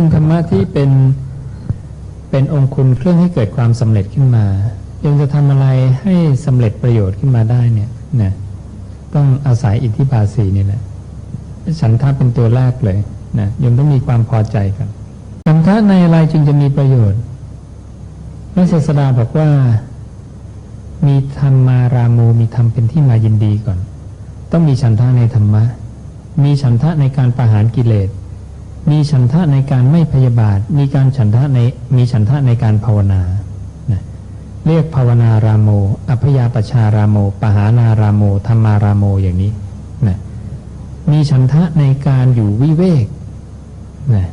เป็นธรรมะที่เป็นเป็นองค์คุณเครื่องให้เกิดความสำเร็จขึ้นมายังจะทำอะไรให้สำเร็จประโยชน์ขึ้นมาได้เนี่ยนะต้องอาศัยอิทธิบาสีนี่แหละฉันทะเป็นตัวแรกเลยนะยังต้องมีความพอใจกันฉันทะในอะไรจึงจะมีประโยชน์พระศาสดาบอกว่า มีธรรมารามูมีธรรมเป็นที่มายินดีก่อน ต้องมีฉันทะในธรรมะ มีฉันทะในการประหารกิเลส มีฉันทะในการไม่พยาบาท มีการฉันทะในมีฉันทะในการภาวนานะเรียกภาวนารามโม อัพยาปชารามโม ปหานารามโมธรรมารามโมอย่างนี้นะมีฉันทะในการอยู่วิเวกนะ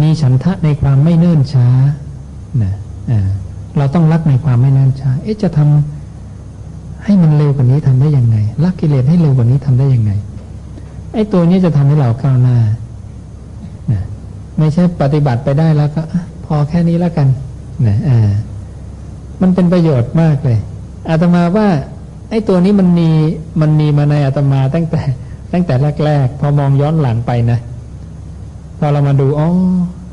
มีฉันทะในความไม่เนิ่นช้านะเราต้องรักในความไม่เนิ่นช้า เอ๊ะจะทำให้มันเร็วกว่านี้ทำได้ยังไง รักกิเลสให้เร็วกว่านี้ทำได้ยังไง ไอ้ตัวนี้จะทำให้เราก้าวหน้า ไม่ใช่ปฏิบัติไปได้แล้วก็พอแค่นี้แล้วกันนะอ่า มันเป็นประโยชน์มากเลยอาตมาว่าไอ้ตัวนี้มันมีมันมีมาในอาตมาตั้งแต่ ตั้งแต่แรกๆพอมองย้อนหลังไปนะพอเรามาดูอ๋อ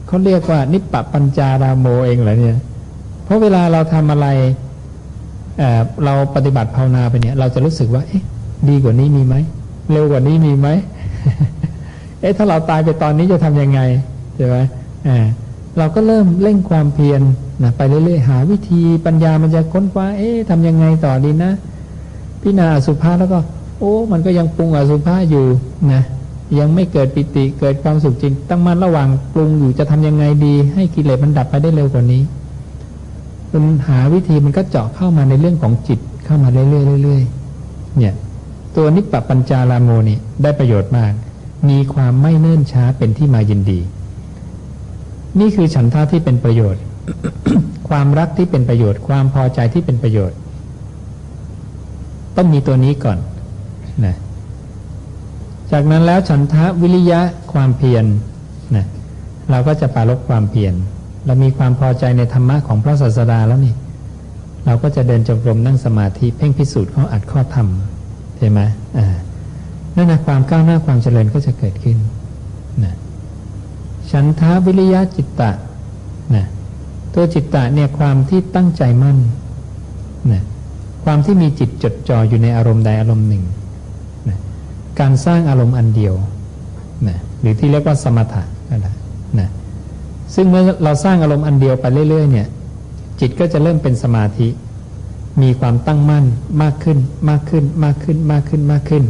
เขาเรียกว่า นิปปปัญจาราโมเองเหรอเนี่ย เพราะเวลาเราทำอะไรเเราปฏิบัติภาวนาไปเนี่ย เราจะรู้สึกว่า เอ๊ะ ดีกว่านี้มีไหมเร็วกว่านี้มีไหมเอ๊ะถ้าเราตายไปตอนนี้จะทำยังไง ใช่ไหมอ่าเราก็เริ่มเร่งความเพียรนะไปเรื่อยๆ หาวิธีปัญญามันจะค้นคว้า เอ๊ะทำยังไงต่อดีนะพิจารณาอสุภะแล้วก็ โอ้ มันก็ยังปรุงอสุภะอยู่นะยังไม่เกิดปิติเกิดความสุขจริง ตั้งมันระหว่างปรุงอยู่จะทำยังไงดี ให้กิเลสมันดับไปได้เร็วกว่านี้มันหาวิธีมันก็เจาะเข้ามาในเรื่องของจิตเข้ามาเรื่อยๆเรื่อยๆเนี่ย ตัวนิปปปัญจาลาโมนี่ได้ประโยชน์มาก มีความไม่เนิ่นช้าเป็นที่มายินดี นี่คือฉันทะที่เป็นประโยชน์ ความรักที่เป็นประโยชน์ ความพอใจที่เป็นประโยชน์ ต้องมีตัวนี้ก่อนนะจากนั้นแล้วฉันทะวิริยะความเพียรนะเราก็จะปรารบความเพียรเรามีความพอใจในธรรมะของพระศาสดาแล้วนี่ เราก็จะเดินจงกรมนั่งสมาธิเพ่งพิสูจน์ข้ออัดข้อธรรมใช่ไหมอ่านั่นนะความก้าวหน้าความเจริญก็จะเกิดขึ้นนะ ฉันทะวิริยะจิตตะนะตัวจิตตะเนี่ยความที่ตั้งใจมั่นนะความที่มีจิตจดจ่ออยู่ในอารมณ์ใดอารมณ์หนึ่งนะการสร้างอารมณ์อันเดียวนะหรือที่เรียกว่าสมถะก็ได้นะซึ่งเมื่อเราสร้างอารมณ์อันเดียวไปเรื่อยๆเนี่ยจิตก็จะเริ่มเป็นสมาธิ มีความตั้งมั่นมากขึ้นมากขึ้นมากขึ้นมากขึ้นมากขึ้น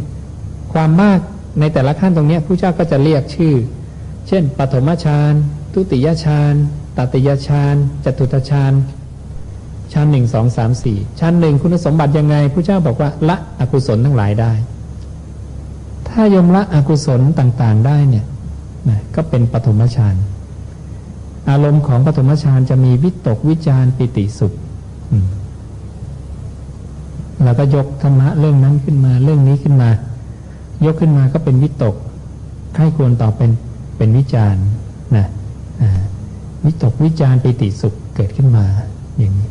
ความมากในแต่ละขั้นตรงนี้ผู้เจ้าก็จะเรียกชื่อ เช่น ปฐมฌานทุติยฌานตติยฌานจตุตฌานฌานหนึ่งสองสามสี่ฌานหนึ่งคุณสมบัติยังไงผู้เจ้าบอกว่าละอกุศลทั้งหลายได้ ถ้ายมละอกุศลต่างๆได้เนี่ยนะก็เป็นปฐมฌานอารมณ์ของปฐมฌานจะมีวิตกวิจารปิติสุขเราก็ยกธรรมะเรื่องนั้นขึ้นมาเรื่องนี้ขึ้นมา ยกขึ้นมาก็เป็นวิตกใครควรต่อเป็น เป็นวิจารณ์นะวิตกวิจารปิติสุขเกิดขึ้นมาอย่างนี้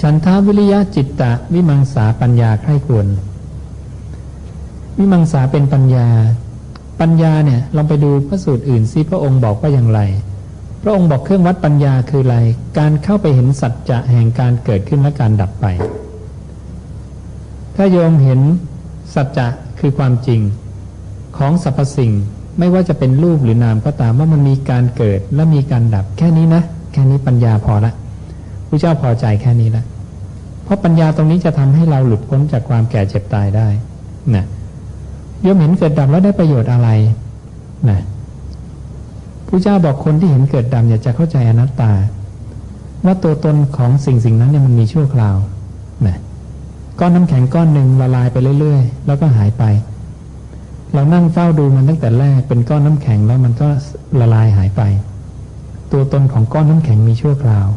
ฉันทาวิริยะจิตตะ วิมังสาปัญญาใครควร วิมังสาเป็นปัญญา ปัญญาเนี่ยลองไปดูพระสูตรอื่นซิพระองค์บอกว่าอย่างไร พระองค์บอกเครื่องวัดปัญญาคืออะไร การเข้าไปเห็นสัจจะแห่งการเกิดขึ้นและการดับไป ถ้าโยมเห็นสัจจะคือความจริง ของสรรพสิ่ง ไม่ว่าจะเป็นรูปหรือนามก็ตามว่ามันมีการเกิดและมีการดับแค่นี้นะ แค่นี้ปัญญาพอละพระเจ้าพอใจแค่นี้ละเพราะปัญญาตรงนี้จะทำให้เราหลุดพ้นจากความแก่เจ็บตายได้นะโยมเห็นเกิดดับแล้วได้ประโยชน์อะไรนะพระเจ้าบอกคนที่เห็นเกิดดับเนี่ยจะเข้าใจอนัตตา ว่าตัวตนของสิ่งสิ่งนั้นเนี่ยมันมีชั่วคราวนะก้อนน้ำแข็งก้อนหนึ่งละลายไปเรื่อย ๆ แล้วก็หายไป เรานั่งเฝ้าดูมันตั้งแต่แรกเป็นก้อนน้ำแข็งแล้วมันก็ละลายหายไป ตัวตนของก้อนน้ำแข็งมีชั่วคราว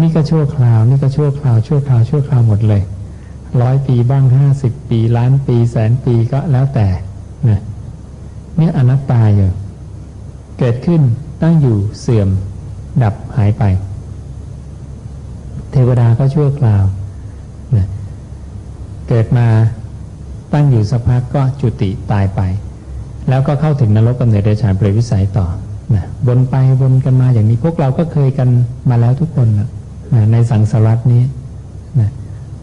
นี่ก็ชั่วคราว นี่ก็ชั่วคราว ชั่วคราว ชั่วคราวหมดเลยร้อยปีบ้างห้าสิบปีล้านปีแสนปีก็แล้วแต่นะเนี่ยอนัตตาอยู่เกิดขึ้นตั้งอยู่เสื่อม ดับหายไป เทวดาก็ชั่วคราวนะเกิดมา ตั้งอยู่สักพักก็จุติตายไป แล้วก็เข้าถึงนรกกำเนิดเดชานเปรตวิสัยต่อนะวนไปวนกันมาอย่างนี้พวกเราก็เคยกันมาแล้วทุกคนนะนะในสังสารัตนี้นะ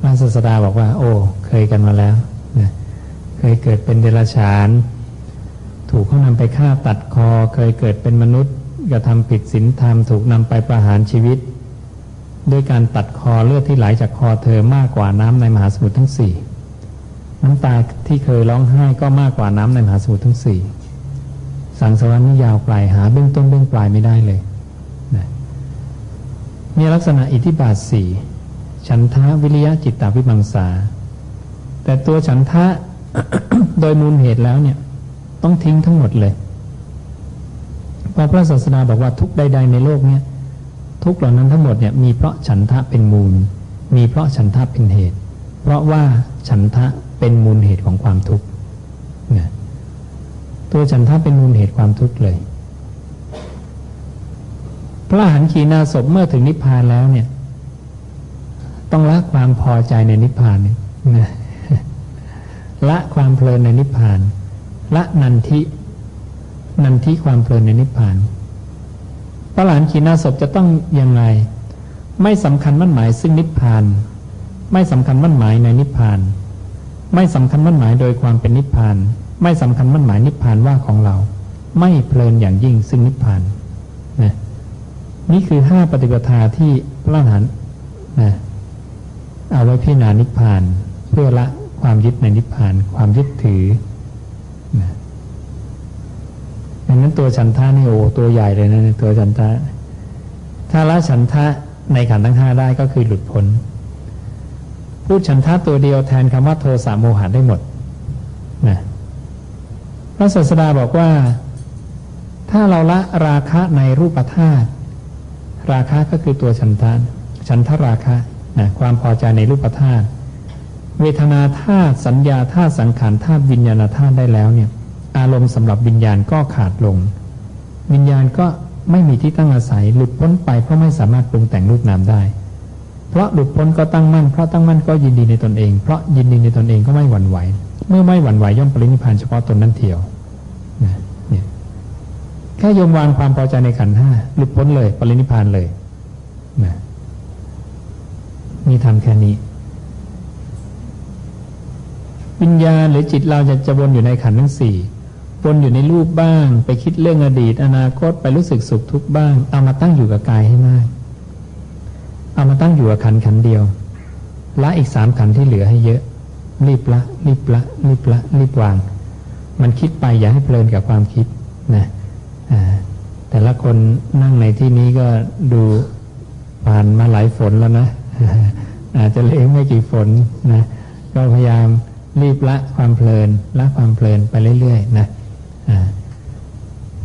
พระศาสดาบอกว่า โอ้เคยกันมาแล้วนะเคยเกิดเป็นเดรัจฉาน ถูกเขานำไปฆ่าตัดคอ เคยเกิดเป็นมนุษย์กระทำผิดศีลธรรมถูกนำไปประหารชีวิต ด้วยการตัดคอเลือดที่ไหลจากคอเธอมากกว่าน้ำในมหาสมุทรทั้งสี่ น้ำตาที่เคยร้องไห้ก็มากกว่าน้ำในมหาสมุทรทั้งสี่สังสารวัฏนี่ยาวไกลหาเบื้องต้นเบื้องปลายไม่ได้เลยนะมีลักษณะอิทธิบาทสี่ฉันทะวิริยะจิตตาวิมังสา แต่ตัวฉันทะโดยมูลเหตุแล้วเนี่ย ต้องทิ้งทั้งหมดเลยพราะพระศาสดาบอกว่าทุกใด ๆ ในโลกเนี่ยทุกเหล่านั้นทั้งหมดเนี่ยมีเพราะฉันทะเป็นมูล มีเพราะฉันทะเป็นเหตุ เพราะว่าฉันทะเป็นมูลเหตุของความทุกข์ตัวฉันทะเป็นมูลเหตุความทุกข์เลย พระหันขีณาสพเมื่อถึงนิพพานแล้วเนี่ย ต้องละความพอใจในนิพพานเนี่ยนะละความเพลินในนิพพาน ละนันทินันทิความเพลินในนิพพานพระอรหันขีณาสพจะต้องยังไง ไม่สำคัญมั่นหมายซึ่งนิพพาน ไม่สำคัญมั่นหมายในนิพพาน ไม่สำคัญมั่นหมายโดยความเป็นนิพพาน ไม่สำคัญมั่นหมายนิพพานว่าของเรา ไม่เพลินอย่างยิ่งซึ่งนิพพานนะนี่คือห้าปฏิปทาที่พระอรหันต์นะเอาไว้พิจารณานิพพาน เพื่อละความยึดในนิพพาน ความยึดถือนะดังนั้นตัวฉันทะนี่โอ้ตัวใหญ่เลยนะตัวฉันทะถ้าละฉันทะในขันธ์ทั้งห้าได้ก็คือหลุดพ้น พูดฉันทะตัวเดียวแทนคำว่าโทสะโมหะได้หมดนะพระศาสดาบอกว่า ถ้าเราละราคะในรูปธาตุราคะก็คือตัวฉันทะฉันทราคะนะความพอใจในรูปธาตุเวทนาธาตุสัญญาธาตุสังขารธาตุวิญญาณธาตุได้แล้วเนี่ย อารมณ์สำหรับวิญญาณก็ขาดลง วิญญาณก็ไม่มีที่ตั้งอาศัยหลุดพ้นไปเพราะไม่สามารถปรุงแต่งรูปนามได้ เพราะหลุดพ้นก็ตั้งมั่นเพราะตั้งมั่นก็ยินดีในตนเอง เพราะยินดีในตนเองก็ไม่หวั่นไหว เมื่อไม่หวั่นไหวย่อมปรินิพานเฉพาะตนนั่นเทียวนะเนี่ยแค่ยมวางความพอใจในขันธ์ห้าหลุดพ้นเลย ปรินิพานเลยนะมีทำแค่นี้ วิญญาณหรือจิตเราจะจะวนอยู่ในขันธ์ทั้งสี่วนอยู่ในรูปบ้าง ไปคิดเรื่องอดีต อนาคตไปรู้สึกสุขทุกข์บ้าง เอามาตั้งอยู่กับกายให้มาก เอามาตั้งอยู่กับขันขันเดียว ละอีกสามขันที่เหลือให้เยอะ รีบละ รีบละ รีบละ รีบวาง มันคิดไปอย่าให้เพลินกับความคิดนะแต่ละคนนั่งในที่นี้ก็ดูผ่านมาหลายฝนแล้วนะอาจจะเลี้ยงไม่กี่ฝนนะก็พยายามรีบละความเพลินละความเพลินไปเรื่อยๆนะ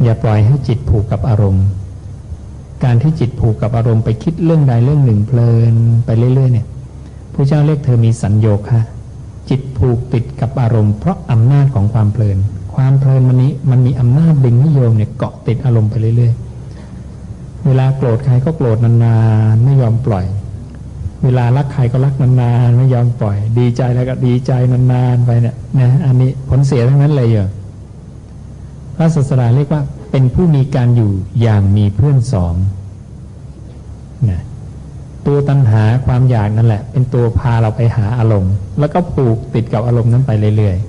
อย่าปล่อยให้จิตผูกกับอารมณ์ การที่จิตผูกกับอารมณ์ไปคิดเรื่องใดเรื่องหนึ่งเพลินไปเรื่อยๆเนี่ยพระเจ้าเรียกเธอมีสัญโยคะจิตผูกติดกับอารมณ์เพราะอำนาจของความเพลิน ความเพลินมันนี้มันมีอำนาจดึงให้โยมเนี่ยเกาะติดอารมณ์ไปเรื่อยๆ เวลาโกรธใครก็โกรธนานๆไม่ยอมปล่อย เวลารักใครก็รักนานๆไม่ยอมปล่อย ดีใจแล้วก็ดีใจนานๆไปเนี่ยนะอันนี้ผลเสียทั้งนั้นเลยเหรอพระศาสดาเรียกว่า เป็นผู้มีการอยู่อย่างมีเพื่อนสองนะตัวตัณหาความอยากนั่นแหละ เป็นตัวพาเราไปหาอารมณ์ แล้วก็ผูกติดกับอารมณ์นั้นไปเรื่อยๆ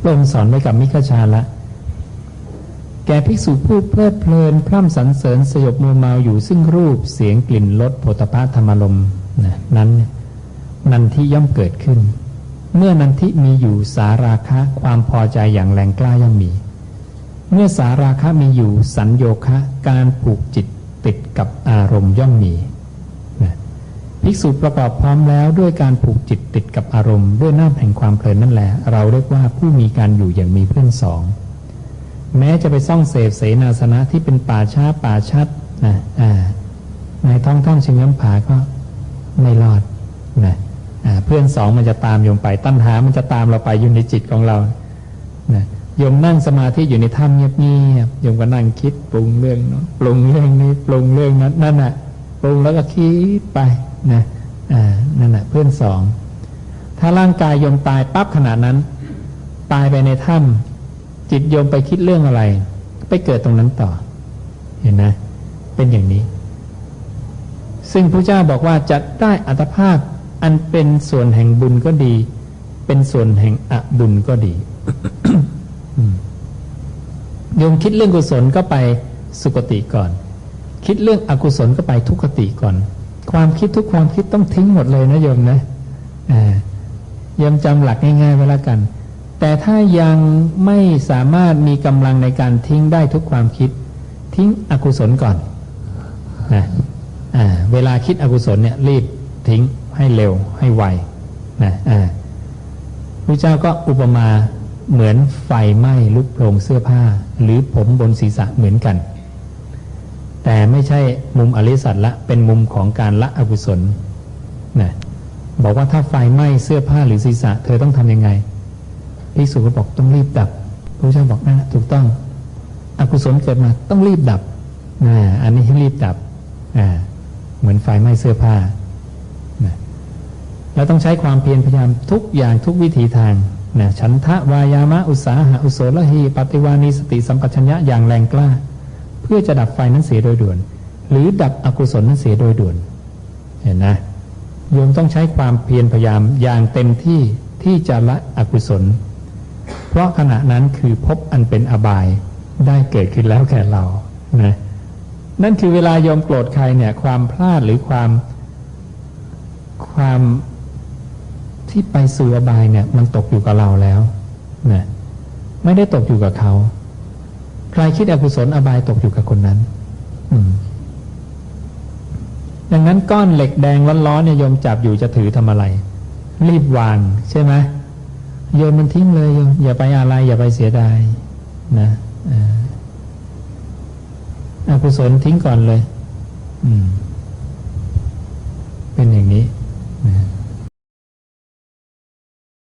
พระองค์สอนไว้กับมิขชาละ แกภิกษุผู้เพลิดเพลิน พร่ำสรรเสริญสยบมัวเมาอยู่ซึ่งรูปเสียงกลิ่นรสโผฏฐะธรรมารมนะนั้นนันทิย่อมเกิดขึ้น เมื่อนันทิมีอยู่สาราคะความพอใจอย่างแรงกล้าย่อมมี เมื่อสาราคะมีอยู่สัญโยคะการผูกจิตติดกับอารมณ์ย่อมมีนะภิกษุประกอบพร้อมแล้วด้วยการผูกจิตติดกับอารมณ์ ด้วยน้ำแห่งความเพลินนั่นแหละ เราเรียกว่าผู้มีการอยู่อย่างมีเพื่อนสอง แม้จะไปซ่องเสพเสนาสนะที่เป็นป่าช้าป่าชัดนะในท้องท่ามชิงน้ำผาก็ไม่รอดนะ เพื่อนสองมันจะตามโยมไป ตั้นหามันจะตามเราไปอยู่ในจิตของเรานะโยมนั่งสมาธิอยู่ในถ้ำเงียบๆโยมก็นั่งคิดปรุงเรื่องเนาะปรุงเรื่องนี้ปรุงเรื่องนั้นนั่นน่ะปรุงแล้วก็คิดไปนะอ่านั่นน่ะเพื่อนสองถ้าร่างกายโยมตายปั๊บขณะนั้น ตายไปในถ้ำจิตโยมไปคิดเรื่องอะไร ไปเกิดตรงนั้นต่อ เห็นนะเป็นอย่างนี้ ซึ่งพระเจ้าบอกว่าจะได้อัตภาพ อันเป็นส่วนแห่งบุญก็ดี เป็นส่วนแห่งอบุญก็ดีโยมคิดเรื่องกุศลก็ไปสุคติก่อน คิดเรื่องอกุศลก็ไปทุกขติก่อน ความคิดทุกความคิดต้องทิ้งหมดเลยนะโยมนะอ่าโยมจำหลักง่ายๆไว้แล้วกัน แต่ถ้ายังไม่สามารถมีกำลังในการทิ้งได้ทุกความคิด ทิ้งอกุศลก่อนนะอ่าเวลาคิดอกุศลเนี่ยรีบทิ้ง ให้เร็วให้ไวนะอ่าพระเจ้าก็อุปมาเหมือนไฟไหม้ลุกโผลงเสื้อผ้า หรือผมบนศีรษะเหมือนกัน แต่ไม่ใช่มุมอริสัตละเป็นมุมของการละอกุศลนะบอกว่าถ้าไฟไหม้เสื้อผ้าหรือศีรษะ เธอต้องทำยังไงภิกษุก็บอกต้องรีบดับพระเจ้าบอกนั่นนะถูกต้อง อกุศลเกิดมาต้องรีบดับนะอันนี้ให้รีบดับอ่าเหมือนไฟไหม้เสื้อผ้า แล้วต้องใช้ความเพียรพยายามทุกอย่างทุกวิถีทางนะฉันทะวายามะอุตสาหะอุโสละหีปฏิวานีสติสัมปชัญญะอย่างแรงกล้า เพื่อจะดับไฟนั้นเสียโดยด่วน หรือดับอกุศลนั้นเสียโดยด่วน เห็นนะโยมต้องใช้ความเพียรพยายามอย่างเต็มที่ที่จะละอกุศล เพราะขณะนั้นคือพบอันเป็นอบายได้เกิดขึ้นแล้วแก่เรานะนั่นคือเวลาโยมโกรธใครเนี่ยความพลาดหรือความความ ที่ไปสู่อบายเนี่ย มันตกอยู่กับเราแล้วนะไม่ได้ตกอยู่กับเขา ใครคิดอกุศลอบายตกอยู่กับคนนั้น อืมดังนั้นก้อนเหล็กแดงร้อนๆเนี่ยโยมจับอยู่จะถือทำอะไร รีบวางใช่ไหมโยนมันทิ้งเลยโยมอย่าไปอะไร อย่าไปเสียดายนะอกุศลทิ้งก่อนเลย อืม เป็นอย่างนี้